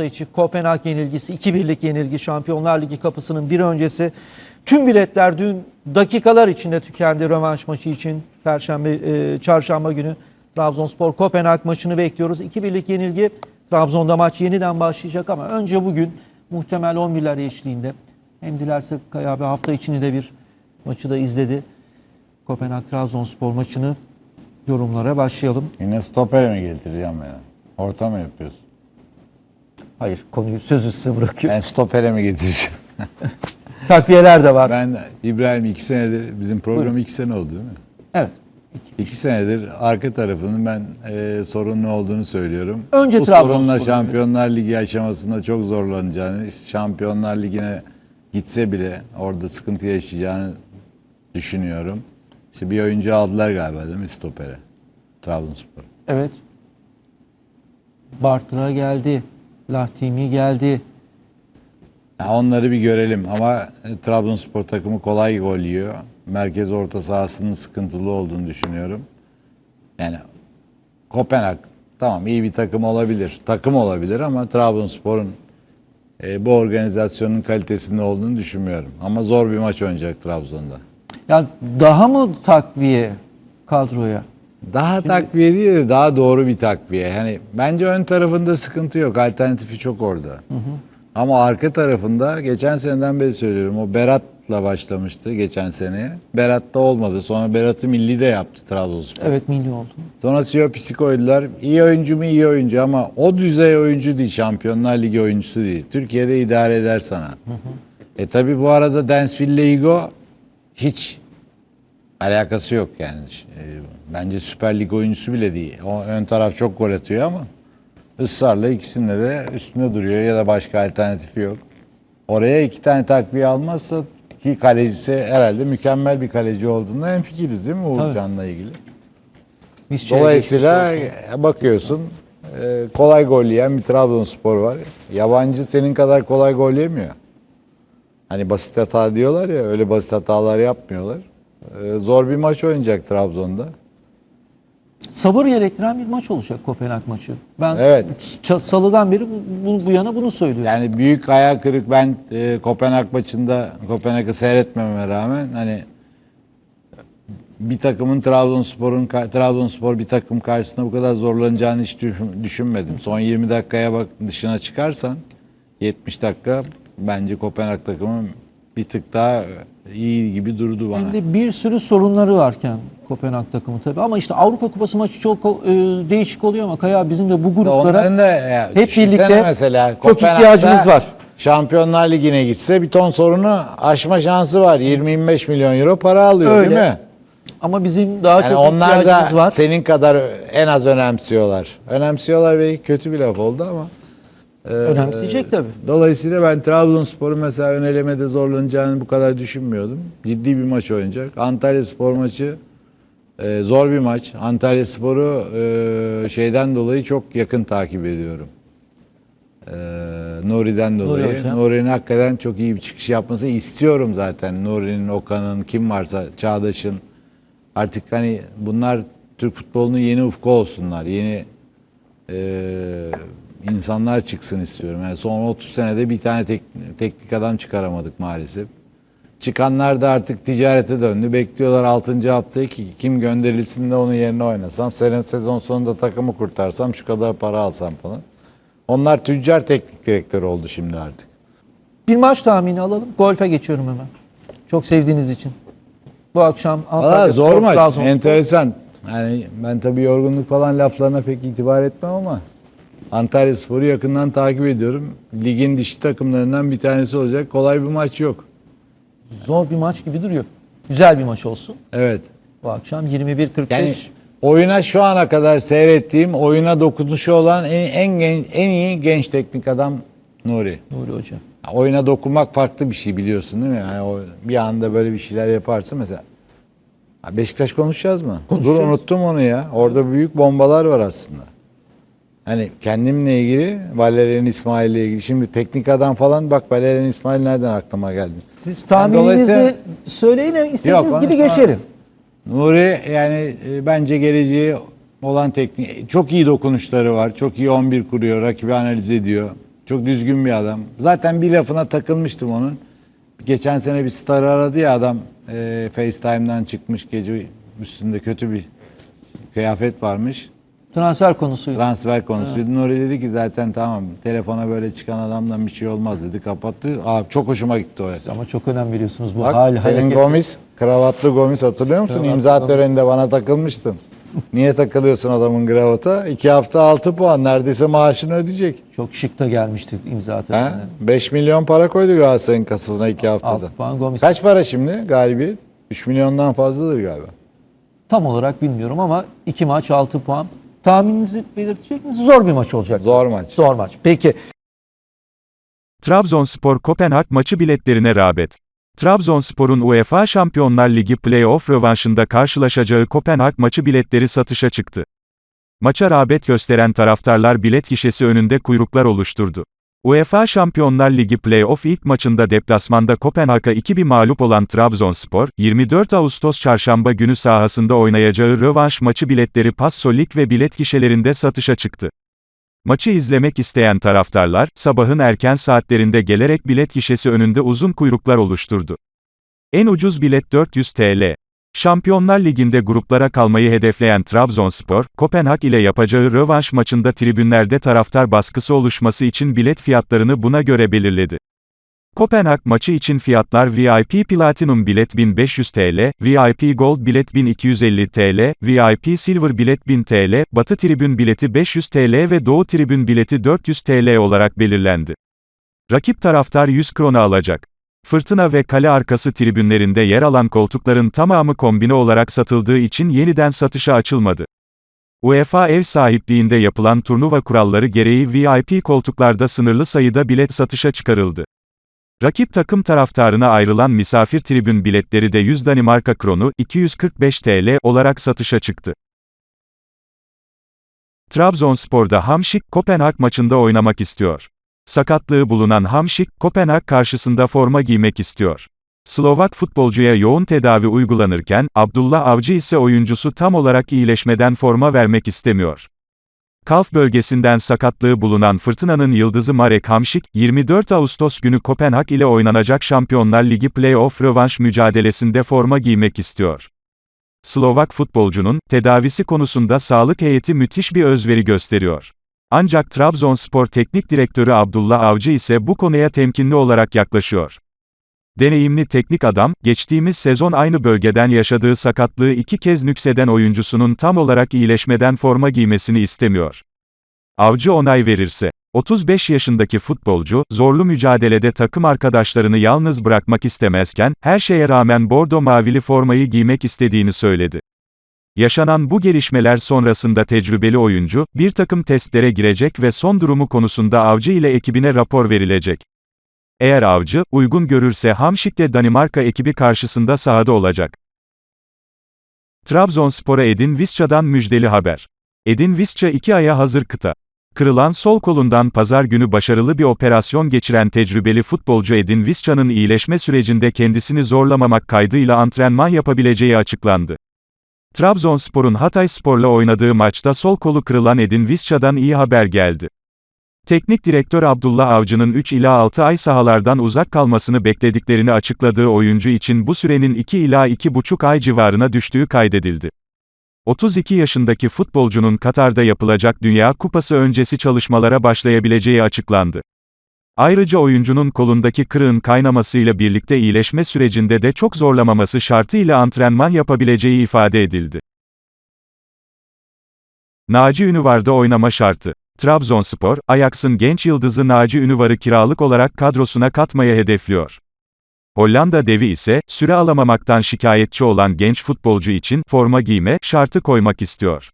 hafta içi Kopenhag yenilgisi, 2-1'lik yenilgi Şampiyonlar Ligi kapısının bir öncesi. Tüm biletler dün dakikalar içinde tükendi rövanş maçı için. Perşembe, e, çarşamba günü Trabzonspor Kopenhag maçını bekliyoruz. 2-1'lik yenilgi Trabzon'da maç yeniden başlayacak ama önce bugün muhtemel 11'ler eşliğinde hem dilersek Kaya abi hafta içini de bir maçı da izledi. Kopenhag Trabzonspor maçını yorumlara başlayalım. Yine stopere mi getireceğim ya? Orta mı yapıyorsun? Hayır konuyu sözü size bırakıyorum. Ben stopere mi getireceğim? Takviyeler de var. Ben İbrahim iki senedir, bizim program Buyurun. iki sene oldu değil mi? Evet. İki senedir arka tarafının ben e, sorunlu olduğunu söylüyorum. Önce Bu Trabzonspor sorunla. Şampiyonlar Ligi aşamasında çok zorlanacağını, Şampiyonlar Ligi'ne gitse bile orada sıkıntı yaşayacağını düşünüyorum. İşte bir oyuncu aldılar galiba değil mi stopere? Trabzonspor. Evet. Bartra geldi. Lahtimi geldi. Ya onları bir görelim ama e, Trabzonspor takımı kolay gol yiyor. Merkez orta sahasının sıkıntılı olduğunu düşünüyorum. Yani Kopenhag tamam iyi bir takım olabilir. Takım olabilir ama Trabzonspor'un e, bu organizasyonun kalitesinde olduğunu düşünmüyorum. Ama zor bir maç oynayacak Trabzon'da. Yani daha mı takviye kadroya? Daha takviye değil de daha doğru bir takviye. Yani bence ön tarafında sıkıntı yok. Alternatifi çok orada. Ama arka tarafında geçen seneden beri söylüyorum. O Berat'la başlamıştı geçen seneye. Berat'ta olmadı. Sonra Berat'ı milli de yaptı Trabzonspor. Evet milli oldu. Sonra Siyopis'i koydular. İyi oyuncu mu iyi oyuncu ama o düzey oyuncu değil. Şampiyonlar Ligi oyuncusu değil. Türkiye'de idare eder sana. E tabi bu arada Dansville ile Igo hiç alakası yok yani. E, bence Süper Lig oyuncusu bile değil. O ön taraf çok gol atıyor ama ısrarla ikisinde de üstünde duruyor ya da başka alternatifi yok. Oraya iki tane takviye almazsa ki kalecisi herhalde mükemmel bir kaleci olduğunda hemfikiriz değil mi Uğurcan'la ilgili? Biz Dolayısıyla olsun. bakıyorsun e, kolay gol yiyen bir Trabzonspor var. Yabancı senin kadar kolay gol yemiyor. Hani basit hata diyorlar ya öyle basit hatalar yapmıyorlar. E, Zor bir maç oynayacak Trabzon'da. sabır gerektiren bir maç olacak Kopenhag maçı. Ben Evet. salıdan beri bu, bu, bu yana bunu söylüyorum. Yani büyük hayal kırık ben e, Kopenhag maçında Kopenhag'ı seyretmememe rağmen hani bir takımın Trabzonspor'un Trabzonspor bir takım karşısında bu kadar zorlanacağını hiç düşün- düşünmedim. Son 20 dakikaya bak dışına çıkarsan 70 dakika bence Kopenhag takımı bir tık daha iyi gibi durdu bana. Hem de bir sürü sorunları varken Kopenhag takımı tabii. Ama işte Avrupa Kupası maçı çok e, değişik oluyor ama Kaya bizim de bu gruplara Onların da ya, hep düşünsene birlikte mesela çok Kopenhag'da ihtiyacımız var. Şampiyonlar Ligi'ne gitse bir ton sorunu aşma şansı var. 20-25 milyon euro para alıyor Öyle. değil mi? Ama bizim daha Yani çok onlar ihtiyacımız da var. senin kadar en az önemsiyorlar. Önemsiyorlar ve kötü bir laf oldu ama. E, Önemseyecek tabii. Dolayısıyla ben Trabzonspor'un mesela ön elemede zorlanacağını bu kadar düşünmüyordum. Ciddi bir maç oynayacak. Antalya Spor maçı e, zor bir maç. Antalya Spor'u e, şeyden dolayı çok yakın takip ediyorum. E, Nuri'den dolayı. hocam. Nuri'nin hakikaten çok iyi bir çıkış yapması istiyorum zaten. Nuri'nin, Okan'ın, kim varsa Çağdaş'ın. Artık hani bunlar Türk futbolunun yeni ufku olsunlar. Yeni e, insanlar çıksın istiyorum. Yani son 30 senede bir tane tek, teknik adam çıkaramadık maalesef. Çıkanlar da artık ticarete döndü. Bekliyorlar 6. haftayı ki kim gönderilsin de onun yerine oynasam. Sene sezon sonunda takımı kurtarsam şu kadar para alsam falan. Onlar tüccar teknik direktör oldu şimdi artık. Bir maç tahmini alalım. Golfe geçiyorum hemen. Çok sevdiğiniz için. Bu akşam Antalya zor maç. Enteresan. Yani ben tabii yorgunluk falan laflarına pek itibar etmem ama Antalya Spor'u yakından takip ediyorum. Ligin dişi takımlarından bir tanesi olacak. Kolay bir maç yok. Zor bir maç gibi duruyor. Güzel bir maç olsun. Evet. Bu akşam 21.45. Yani oyuna şu ana kadar seyrettiğim oyuna dokunuşu olan en, en, gen- en iyi genç teknik adam Nuri. Nuri Hoca. Oyuna dokunmak farklı bir şey biliyorsun değil mi? Yani o bir anda böyle bir şeyler yaparsa mesela Beşiktaş konuşacağız mı? Konuşacağız. Dur unuttum onu ya. Orada büyük bombalar var aslında. Hani kendimle ilgili, Valerian İsmail ile ilgili. Şimdi teknik adam falan bak Valerian İsmail nereden aklıma geldi? Siz Yani tahmininizi dolayısıyla- söyleyin istediğiniz Yok, gibi geçelim. Nuri yani e, bence geleceği olan teknik çok iyi dokunuşları var. Çok iyi 11 kuruyor, rakibi analiz ediyor. Çok düzgün bir adam. Zaten bir lafına takılmıştım onun. Geçen sene bir star aradı ya adam e, FaceTime'dan çıkmış gece üstünde kötü bir kıyafet varmış. Transfer konusuydu. Transfer konusuydu. Nuri dedi ki zaten tamam telefona böyle çıkan adamdan bir şey olmaz dedi kapattı. Aa, çok hoşuma gitti o. Ama çok önem veriyorsunuz bu Bak hal senin hareket. Gomis, kravatlı Gomis hatırlıyor musun? Kravatlı İmza Gomis. töreninde bana takılmıştın. Niye takılıyorsun adamın gravata? İki hafta altı puan. Neredeyse maaşını ödeyecek. Çok şık da gelmişti imza Ha? törenine. 5 milyon para koydu Galatasaray'ın kasasına iki haftada. 6 puan Gomis. Kaç para şimdi galibiyet? 3 milyondan fazladır galiba. Tam olarak bilmiyorum ama 2 maç 6 puan. Tahmininizi belirtecek misiniz? Zor bir maç olacak. Zor maç. Zor maç. Peki. Trabzonspor Kopenhag maçı biletlerine rağbet. Trabzonspor'un UEFA Şampiyonlar Ligi play-off rövanşında karşılaşacağı Kopenhag maçı biletleri satışa çıktı. Maça rağbet gösteren taraftarlar bilet gişesi önünde kuyruklar oluşturdu. UEFA Şampiyonlar Ligi play-off ilk maçında deplasmanda Kopenhag'a 2-1 mağlup olan Trabzonspor, 24 Ağustos çarşamba günü sahasında oynayacağı rövanş maçı biletleri Passolik ve bilet gişelerinde satışa çıktı. Maçı izlemek isteyen taraftarlar, sabahın erken saatlerinde gelerek bilet gişesi önünde uzun kuyruklar oluşturdu. En ucuz bilet 400 TL. Şampiyonlar Ligi'nde gruplara kalmayı hedefleyen Trabzonspor, Kopenhag ile yapacağı rövanş maçında tribünlerde taraftar baskısı oluşması için bilet fiyatlarını buna göre belirledi. Kopenhag maçı için fiyatlar VIP Platinum bilet 1500 TL, VIP Gold bilet 1250 TL, VIP Silver bilet 1000 TL, Batı tribün bileti 500 TL ve Doğu tribün bileti 400 TL olarak belirlendi. Rakip taraftar 100 krona alacak. Fırtına ve kale arkası tribünlerinde yer alan koltukların tamamı kombine olarak satıldığı için yeniden satışa açılmadı. UEFA ev sahipliğinde yapılan turnuva kuralları gereği VIP koltuklarda sınırlı sayıda bilet satışa çıkarıldı. Rakip takım taraftarına ayrılan misafir tribün biletleri de 100 Danimarka kronu, 245 TL olarak satışa çıktı. Trabzonspor'da Hamşik, Kopenhag maçında oynamak istiyor. Sakatlığı bulunan Hamşik, Kopenhag karşısında forma giymek istiyor. Slovak futbolcuya yoğun tedavi uygulanırken, Abdullah Avcı ise oyuncusu tam olarak iyileşmeden forma vermek istemiyor. Kalf bölgesinden sakatlığı bulunan Fırtına'nın yıldızı Marek Hamšík, 24 Ağustos günü Kopenhag ile oynanacak Şampiyonlar Ligi play-off rövanş mücadelesinde forma giymek istiyor. Slovak futbolcunun, tedavisi konusunda sağlık heyeti müthiş bir özveri gösteriyor. Ancak Trabzonspor Teknik Direktörü Abdullah Avcı ise bu konuya temkinli olarak yaklaşıyor. Deneyimli teknik adam, geçtiğimiz sezon aynı bölgeden yaşadığı sakatlığı iki kez nükseden oyuncusunun tam olarak iyileşmeden forma giymesini istemiyor. Avcı onay verirse, 35 yaşındaki futbolcu, zorlu mücadelede takım arkadaşlarını yalnız bırakmak istemezken, her şeye rağmen bordo mavili formayı giymek istediğini söyledi. Yaşanan bu gelişmeler sonrasında tecrübeli oyuncu, bir takım testlere girecek ve son durumu konusunda Avcı ile ekibine rapor verilecek. Eğer Avcı, uygun görürse Hamşik de Danimarka ekibi karşısında sahada olacak. Trabzonspor'a Edin Visca'dan müjdeli haber. Edin Visca iki aya hazır kıta. Kırılan sol kolundan pazar günü başarılı bir operasyon geçiren tecrübeli futbolcu Edin Visca'nın iyileşme sürecinde kendisini zorlamamak kaydıyla antrenman yapabileceği açıklandı. Trabzonspor'un Hatayspor'la oynadığı maçta sol kolu kırılan Edin Visca'dan iyi haber geldi. Teknik direktör Abdullah Avcı'nın 3 ila 6 ay sahalardan uzak kalmasını beklediklerini açıkladığı oyuncu için bu sürenin 2 ila 2,5 ay civarına düştüğü kaydedildi. 32 yaşındaki futbolcunun Katar'da yapılacak Dünya Kupası öncesi çalışmalara başlayabileceği açıklandı. Ayrıca oyuncunun kolundaki kırığın kaynamasıyla birlikte iyileşme sürecinde de çok zorlamaması şartıyla antrenman yapabileceği ifade edildi. Naci Ünüvar'da oynama şartı. Trabzonspor, Ajax'ın genç yıldızı Naci Ünüvar'ı kiralık olarak kadrosuna katmaya hedefliyor. Hollanda devi ise, süre alamamaktan şikayetçi olan genç futbolcu için, forma giyme, şartı koymak istiyor.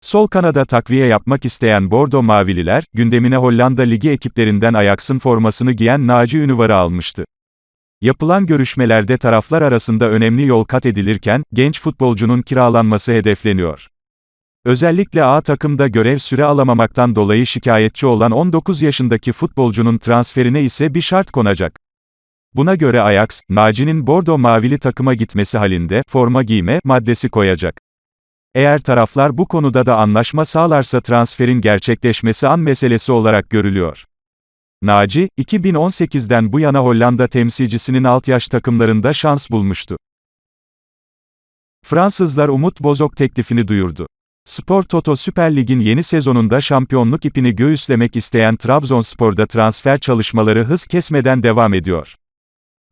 Sol kanada takviye yapmak isteyen Bordo Mavililer, gündemine Hollanda Ligi ekiplerinden Ajax'ın formasını giyen Naci Ünüvar'ı almıştı. Yapılan görüşmelerde taraflar arasında önemli yol kat edilirken, genç futbolcunun kiralanması hedefleniyor. Özellikle A takımda görev süre alamamaktan dolayı şikayetçi olan 19 yaşındaki futbolcunun transferine ise bir şart konacak. Buna göre Ajax, Naci'nin Bordo Mavili takıma gitmesi halinde, forma giyme, maddesi koyacak. Eğer taraflar bu konuda da anlaşma sağlarsa transferin gerçekleşmesi an meselesi olarak görülüyor. Naci, 2018'den bu yana Hollanda temsilcisinin alt yaş takımlarında şans bulmuştu. Fransızlar Umut Bozok teklifini duyurdu. Spor Toto Süper Lig'in yeni sezonunda şampiyonluk ipini göğüslemek isteyen Trabzonspor'da transfer çalışmaları hız kesmeden devam ediyor.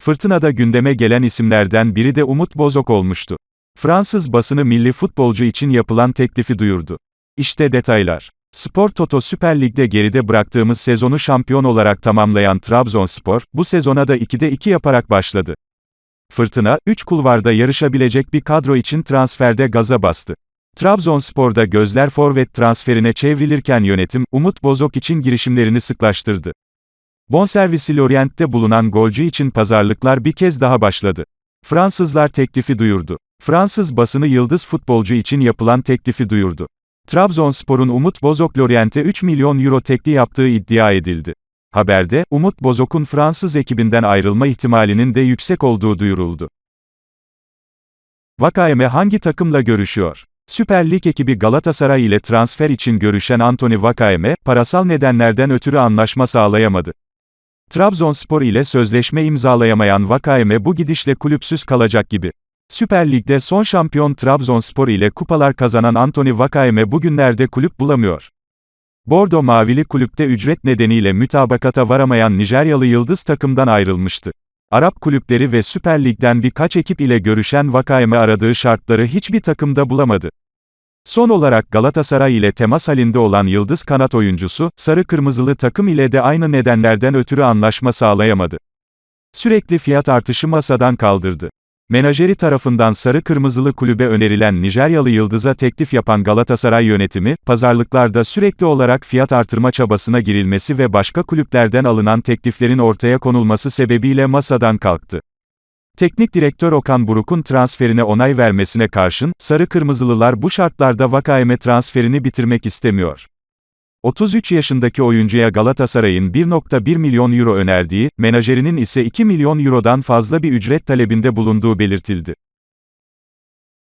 Fırtınada gündeme gelen isimlerden biri de Umut Bozok olmuştu. Fransız basını milli futbolcu için yapılan teklifi duyurdu. İşte detaylar. Spor Toto Süper Lig'de geride bıraktığımız sezonu şampiyon olarak tamamlayan Trabzonspor, bu sezona da 2'de 2 yaparak başladı. Fırtına, 3 kulvarda yarışabilecek bir kadro için transferde gaza bastı. Trabzonspor'da gözler forvet transferine çevrilirken yönetim, Umut Bozok için girişimlerini sıklaştırdı. Bonservisi Lorient'te bulunan golcü için pazarlıklar bir kez daha başladı. Fransızlar teklifi duyurdu. Fransız basını yıldız futbolcu için yapılan teklifi duyurdu. Trabzonspor'un Umut Bozok Lorient'e 3 milyon euro tekli yaptığı iddia edildi. Haberde, Umut Bozok'un Fransız ekibinden ayrılma ihtimalinin de yüksek olduğu duyuruldu. Vakayeme hangi takımla görüşüyor? Süper Lig ekibi Galatasaray ile transfer için görüşen Anthony Vakayeme, parasal nedenlerden ötürü anlaşma sağlayamadı. Trabzonspor ile sözleşme imzalayamayan Vakayeme bu gidişle kulüpsüz kalacak gibi. Süper Lig'de son şampiyon Trabzonspor ile kupalar kazanan Anthony Vakayeme bugünlerde kulüp bulamıyor. Bordo Mavili kulüpte ücret nedeniyle mütabakata varamayan Nijeryalı yıldız takımdan ayrılmıştı. Arap kulüpleri ve Süper Lig'den birkaç ekip ile görüşen Vakayeme aradığı şartları hiçbir takımda bulamadı. Son olarak Galatasaray ile temas halinde olan yıldız kanat oyuncusu, sarı kırmızılı takım ile de aynı nedenlerden ötürü anlaşma sağlayamadı. Sürekli fiyat artışı masadan kaldırdı. Menajeri tarafından sarı kırmızılı kulübe önerilen Nijeryalı yıldıza teklif yapan Galatasaray yönetimi, pazarlıklarda sürekli olarak fiyat artırma çabasına girilmesi ve başka kulüplerden alınan tekliflerin ortaya konulması sebebiyle masadan kalktı. Teknik direktör Okan Buruk'un transferine onay vermesine karşın, Sarı Kırmızılılar bu şartlarda Vakayeme transferini bitirmek istemiyor. 33 yaşındaki oyuncuya Galatasaray'ın 1.1 milyon euro önerdiği, menajerinin ise 2 milyon eurodan fazla bir ücret talebinde bulunduğu belirtildi.